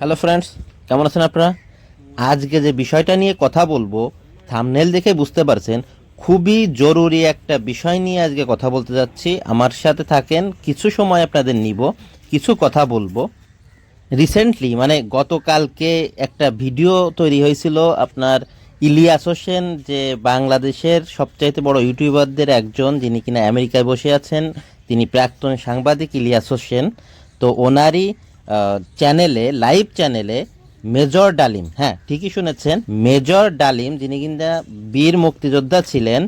Hello friends কেমন আছেন আপনারা? আজকে যে বিষয়টা নিয়ে কথা বলব থামনেল দেখে বুঝতে পারছেন, খুবই জরুরি একটা বিষয় নিয়ে আজকে কথা বলতে যাচ্ছি। আমার সাথে থাকেন, কিছু সময় আপনাদের নিব, কিছু কথা বলব। রিসেন্টলি মানে গতকালকে একটা ভিডিও তৈরি হয়েছিল আপনার ইলিয়াস হোসেন, যে বাংলাদেশের সবচাইতে বড় ইউটিউবারদের একজন, যিনি কিনা আমেরিকায় বসে আছেন, তিনি প্রাক্তন সাংবাদিক ইলিয়াস হোসেন। তো ওনারই চ্যানেলে লাইভ চ্যানেলে মেজর ডালিম হ্যাঁ ঠিকই শুনেছেন। মেজর ডালিম যিনি কিনা বীর মুক্তিযোদ্ধা ছিলেন,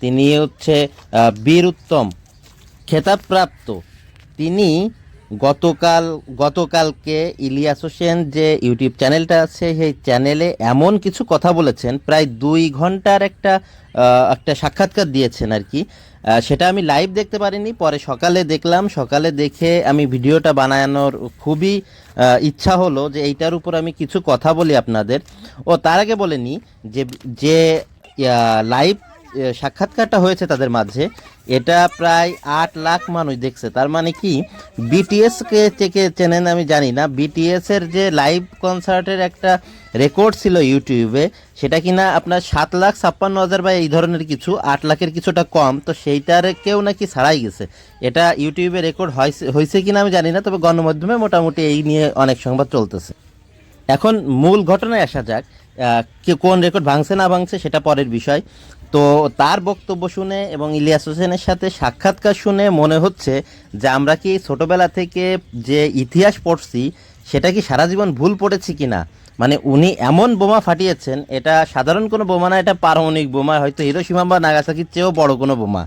তিনি হচ্ছে বীর উত্তম, খেতাবপ্রাপ্ত। তিনি গতকাল, গতকালকে ইলিয়াস হোসেন যে ইউটিউব চ্যানেলটা আছে, সেই চ্যানেলে এমন কিছু কথা বলেছেন, প্রায় দুই ঘণ্টার একটা একটা সাক্ষাৎকার দিয়েছেন আর কি। সেটা আমি লাইভ দেখতে পারিনি, পরে সকালে দেখলাম, সকালে দেখে আমি ভিডিওটা বানানোর খুবই ইচ্ছা হলো যে এইটার উপর আমি কিছু কথা বলি আপনাদের। ও, তার আগে বলে নিই যে যে লাইভ সাক্ষাৎকারটা হয়েছে তাদের মাঝে। এটা প্রায় আট লাখ মানুষ দেখছে। তার মানে কি? বিটিএস কে থেকে চেনেন আমি জানি না। বিটিএস এর যে লাইভ কনসার্টের একটা রেকর্ড ছিল ইউটিউবে সেটা কিনা আপনার সাত লাখ ছাপ্পান্ন হাজার বা এই ধরনের কিছু, আট লাখের কিছুটা কম, তো সেইটার কেউ নাকি ছাড়াই গেছে। এটা ইউটিউবে রেকর্ড হয়েছে হয়েছে কিনা আমি জানি না, তবে গণমাধ্যমে মোটামুটি এই নিয়ে অনেক সংবাদ চলতেছে। এখন মূল ঘটনায় আসা যাক কে কোন রেকর্ড ভাঙছে না ভাঙছে সেটা পরের বিষয়। তো তার বক্তব্য শুনে এবং ইলিয়াস হোসেনের সাথে সাক্ষাৎকার শুনে মনে হচ্ছে যে আমরা কি ছোটবেলা থেকে যে ইতিহাস পড়ছি, সেটা কি সারা জীবন ভুল পড়েছি কিনা? মানে উনি এমন বোমা ফাটিয়েছেন, এটা সাধারণ কোনো বোমা না, এটা পারমাণবিক বোমা, হয়তো হিরোসীমা বা নাগাসাকির চেয়েও বড় কোনো বোমা।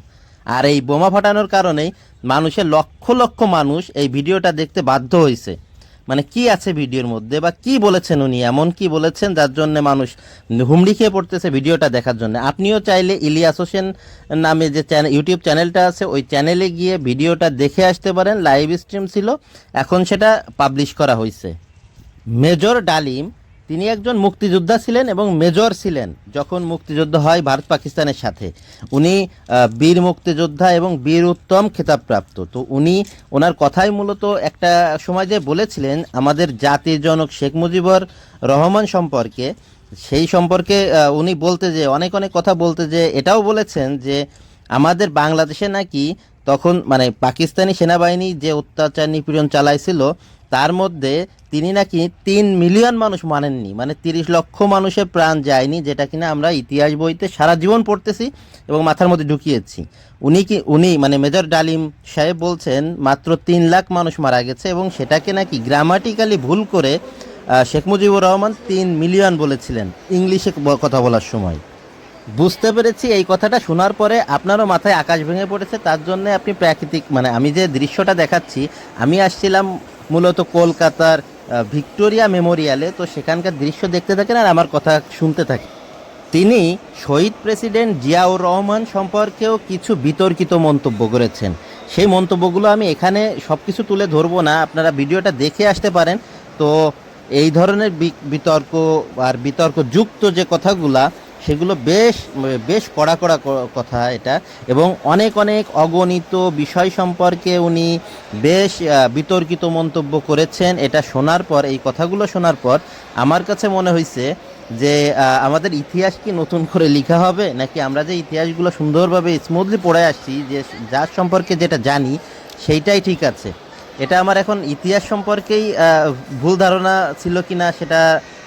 আর এই বোমা ফাটানোর কারণেই মানুষের লক্ষ লক্ষ মানুষ এই ভিডিওটা দেখতে বাধ্য হয়েছে। মানে কি আছে ভিডিওর মধ্যে বা কি বলেছেন উনি, এমন কি বলেছেন যার জন্য মানুষ হুমড়ি খেয়ে পড়তেছে ভিডিওটা দেখার জন্য? আপনিও চাইলে ইলিয়াস হোসেন নামে যে ইউটিউব চ্যানেলটা আছে, ওই চ্যানেলে গিয়ে ভিডিওটা দেখে আসতে পারেন। লাইভ স্ট্রিম ছিল। এখন সেটা পাবলিশ করা হয়েছে মেজর ডালিম তিনি একজন মুক্তিযোদ্ধা ছিলেন এবং মেজর ছিলেন যখন মুক্তিযুদ্ধ হয় ভারত পাকিস্তানের সাথে। উনি বীর মুক্তিযোদ্ধা এবং বীর উত্তম খেতাবপ্রাপ্ত। তো উনি ওনার কথাই মূলত একটা সময় যে বলেছিলেন, আমাদের জাতির জনক শেখ মুজিবুর রহমান সম্পর্কে, সেই সম্পর্কে উনি বলতে যে, অনেক অনেক কথা বলতে যে, এটাও বলেছেন যে, আমাদের বাংলাদেশে নাকি তখন মানে পাকিস্তানি সেনাবাহিনী যে অত্যাচার নিপীড়ন চালাইছিল তার মধ্যে তিনি নাকি তিন মিলিয়ন মানুষ মানেননি মানে তিরিশ লক্ষ মানুষের প্রাণ যায়নি, যেটা কিনা আমরা ইতিহাস বইতে সারা জীবন পড়তেছি এবং মাথার মধ্যে ঢুকিয়েছি। উনি কি, উনি মানে মেজর ডালিম সাহেব বলছেন, মাত্র তিন লাখ মানুষ মারা গেছে এবং সেটাকে নাকি গ্রামাটিক্যালি ভুল করে শেখ মুজিবুর রহমান তিন মিলিয়ন বলেছিলেন ইংলিশে কথা বলার সময়। বুঝতে পেরেছি এই কথাটা শোনার পরে আপনারও মাথায় আকাশ ভেঙে পড়েছে, তার জন্য আপনি প্রাকৃতিক মানে আমি যে দৃশ্যটা দেখাচ্ছি, আমি আসছিলাম মূলত কলকাতার ভিক্টোরিয়া মেমোরিয়ালে, তো সেখানকার দৃশ্য দেখতে থাকেন আর আমার কথা শুনতে থাকেন। তিনি শহীদ প্রেসিডেন্ট জিয়াউর রহমান সম্পর্কেও কিছু বিতর্কিত মন্তব্য করেছেন। সেই মন্তব্যগুলো আমি এখানে সব কিছু তুলে ধরবো না, আপনারা ভিডিওটা দেখে আসতে পারেন। তো এই ধরনের বিতর্ক আর বিতর্ক যুক্ত যে কথাগুলা সেগুলো বেশ বেশ কড়া কড়া কথা এটা। এবং অনেক অনেক অগণিত বিষয় সম্পর্কে উনি বেশ বিতর্কিত মন্তব্য করেছেন। এটা শোনার পর, এই কথাগুলো শোনার পর আমার কাছে মনে হয়েছে যে আমাদের ইতিহাস কি নতুন করে লেখা হবে? নাকি আমরা যে ইতিহাসগুলো সুন্দরভাবে স্মুথলি পড়ে আসছি, যে যার সম্পর্কে যেটা জানি, সেইটাই ঠিক আছে। এটা আমার এখন ইতিহাস সম্পর্কেই ভুল ধারণা ছিল কি না সেটা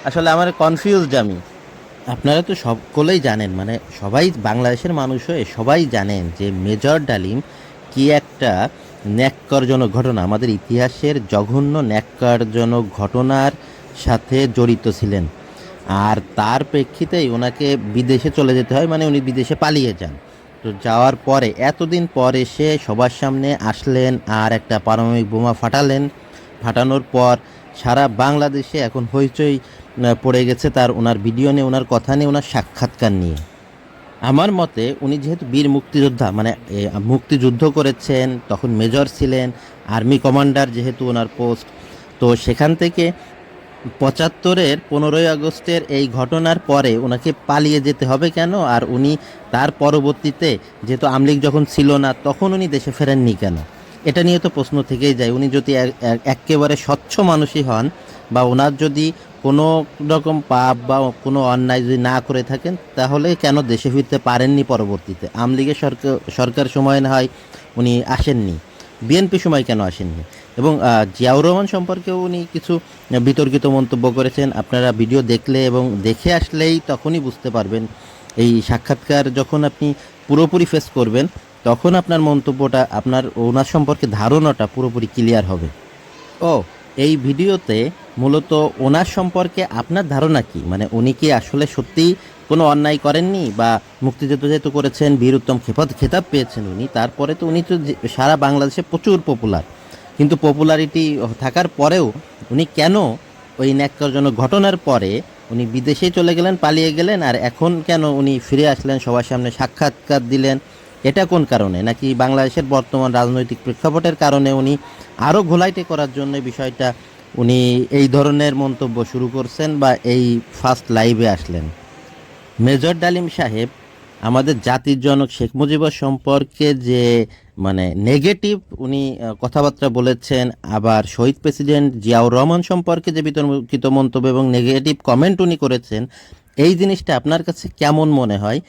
আসলে আমার কনফিউজড আমি। আপনারা তো সকলেই জানেন মানে সবাই বাংলাদেশের মানুষ হয়ে সবাই জানেন যে মেজর ডালিম কি একটা ন্যাক্কারজনক ঘটনা। আমাদের ইতিহাসের জঘন্য ন্যাক্কারজনক ঘটনার সাথে জড়িত ছিলেন। আর তার প্রেক্ষিতেই ওনাকে বিদেশে চলে যেতে হয় মানে উনি বিদেশে পালিয়ে যান। তো যাওয়ার পরে, এতদিন পর এসে সবার সামনে আসলেন আর একটা পারমাণবিক বোমা ফাটালেন। ফাটানোর পর সারা বাংলাদেশে এখন হইচই পড়ে গেছে তার ওনার ভিডিও নিয়ে, ওনার কথা নিয়ে, ওনার সাক্ষাৎকার নিয়ে। আমার মতে উনি যেহেতু বীর মুক্তিযোদ্ধা মানে মুক্তিযুদ্ধ করেছেন, তখন মেজর ছিলেন, আর্মি কমান্ডার যেহেতু ওনার পোস্ট, তো সেখান থেকে পঁচাত্তরের পনেরোই আগস্টের এই ঘটনার পরে ওনাকে পালিয়ে যেতে হবে কেন? আর উনি তার পরবর্তীতে যেহেতু আমলিগ যখন ছিল না, তখন উনি দেশে ফেরেননি কেন? এটা নিয়ে তো প্রশ্ন থেকেই যায়। উনি যদি এক- এক- একেবারে স্বচ্ছ মানুষই হন বা ওনার যদি কোনো রকম পাপ বা কোনো অন্যায় যদি না করে থাকেন, তাহলে কেন দেশে ফিরতে পারেননি পরবর্তীতে? আওয়ামী লীগের সরকার সরকার সময় না হয় উনি আসেননি। বিএনপি সময় কেন আসেননি? এবং জিয়াউর রহমান সম্পর্কেও উনি কিছু বিতর্কিত মন্তব্য করেছেন। আপনারা ভিডিও দেখলে এবং দেখে আসলেই তখনই বুঝতে পারবেন। এই সাক্ষাৎকার যখন আপনি পুরোপুরি ফেস করবেন, তখন আপনার মন্তব্যটা, আপনার ওনার সম্পর্কে ধারণাটা পুরোপুরি ক্লিয়ার হবে। ও, এই ভিডিওতে মূলত ওনার সম্পর্কে আপনার ধারণা কি? মানে উনি কি আসলে সত্যিই কোনো অন্যায় করেননি বা মুক্তিযুদ্ধ যেহেতু করেছেন, বীর উত্তম খেপাত খেতাব পেয়েছেন উনি, তারপরে তো উনি তো সারা বাংলাদেশে প্রচুর পপুলার কিন্তু পপুলারিটি থাকার পরেও উনি কেন ওই ন্যাক্কারজনক ঘটনার পরে উনি বিদেশে চলে গেলেন, পালিয়ে গেলেন, আর এখন কেন উনি ফিরে আসলেন, সবার সামনে সাক্ষাৎকার দিলেন? এটা কোন কারণে? নাকি বাংলাদেশের বর্তমান রাজনৈতিক প্রেক্ষাপটের কারণে উনি আরও ঘোলাইটে করার জন্য বিষয়টা উনি এই ধরনের মন্তব্য শুরু করছেন বা এই ফার্স্ট লাইভে আসলেন। মেজর ডালিম সাহেব, আমাদের জাতির জনক শেখ মুজিবুর সম্পর্কে যে মানে নেগেটিভ উনি কথাবার্তা বলেছেন, আবার শহীদ প্রেসিডেন্ট জিয়াউর রহমান সম্পর্কে যে বিতর্কিত মন্তব্য এবং নেগেটিভ কমেন্ট উনি করেছেন, এই জিনিসটা আপনার কাছে কেমন মনে হয়?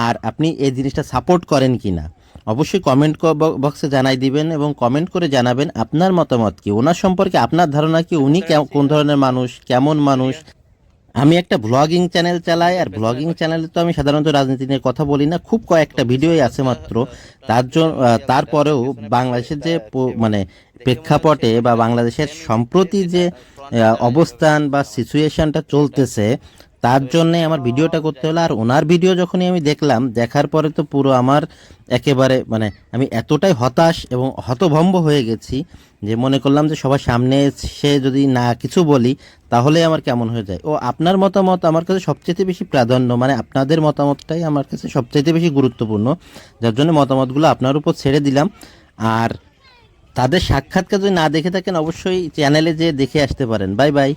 আর আপনি এই জিনিসটা সাপোর্ট করেন কি না অবশ্যই কমেন্ট বক্সে জানাই দিবেন এবং কমেন্ট করে জানাবেন আপনার মতামত কি ওনার সম্পর্কে আপনার ধারণা কি উনি কে- কোন ধরনের মানুষ কেমন মানুষ? আমি একটা ব্লগিং চ্যানেল চালাই আর ব্লগিং চ্যানেলে তো আমি সাধারণত রাজনীতি নিয়ে কথা বলি না খুব কয়েকটা ভিডিওই আছে মাত্র। তার জন্য তারপরেও বাংলাদেশের যে প- মানে প্রেক্ষাপটে বা বাংলাদেশের সম্প্রতি যে অবস্থান বা সিচুয়েশনটা চলতেছে তার জন্য আমার ভিডিওটা করতে হলো। আর ওনার ভিডিও যখনই আমি দেখলাম, দেখার পরে তো পুরো আমার একেবারে মানে আমি এতটাই হতাশ এবং হতভম্ব হয়ে গেছি যে মনে করলাম যে সবার সামনে এসে যদি না কিছু বলি, তাহলে আমার কেমন হয়ে যায়? ও আপনার মতামত আমার কাছে সবচেয়ে বেশি প্রাধান্য মানে আপনাদের মতামতটাই আমার কাছে সবচেয়ে বেশি গুরুত্বপূর্ণ, যার জন্য মতামতগুলো আপনার উপর ছেড়ে দিলাম। আর তাদের সাক্ষাৎকার যদি না দেখে থাকেন, অবশ্যই চ্যানেলে যেয়ে দেখে আসতে পারেন। Bye bye.